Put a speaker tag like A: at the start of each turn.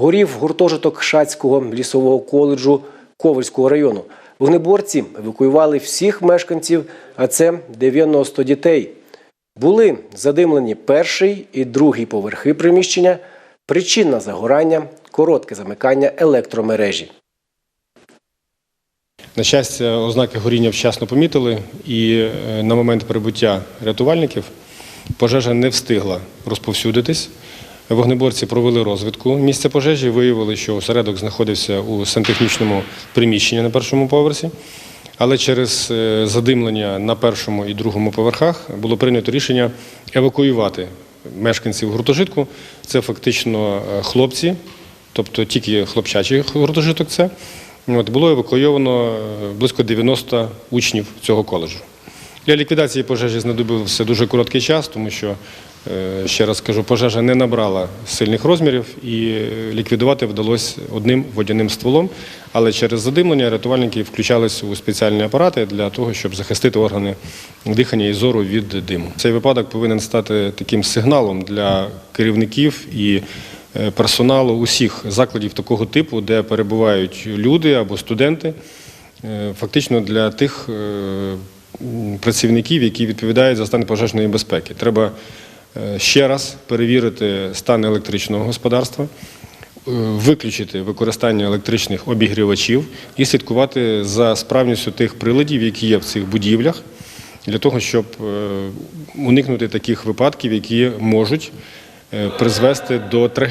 A: Горів гуртожиток Шацького лісового коледжу Ковальського району. Вогнеборці евакуювали всіх мешканців, а це 90 дітей. Були задимлені перший і другий поверхи приміщення, причина загорання, коротке замикання електромережі.
B: На щастя, ознаки горіння вчасно помітили, і е, на момент прибуття рятувальників пожежа не встигла розповсюдитись. Вогнеборці провели розвідку місця пожежі, виявили, що осередок знаходився у сантехнічному приміщенні на першому поверсі. Але через е, задимлення на першому і другому поверхах було прийнято рішення евакуювати мешканців гуртожитку. Це фактично е, хлопці, тобто тільки хлопчачий гуртожиток це. От, було евакуйовано е, близько 90 учнів цього коледжу. Для ліквідації пожежі знадобився дуже короткий час, тому що, ще раз скажу, пожежа не набрала сильних розмірів і е, ліквідувати вдалося одним водяним стволом. Але через задимлення рятувальники включалися у спеціальні апарати для того, щоб захистити органи дихання і зору від диму. Цей випадок повинен стати таким сигналом для керівників і е, персоналу усіх закладів такого типу, де перебувають люди або студенти, е, фактично для тих е, працівників, які відповідають за стан пожежної безпеки. Треба е, ще раз перевірити стан електричного господарства, е, виключити використання електричних обігрівачів і слідкувати за справністю тих приладів, які є в цих будівлях, для того, щоб е, уникнути таких випадків, які можуть е, призвести до трагедії.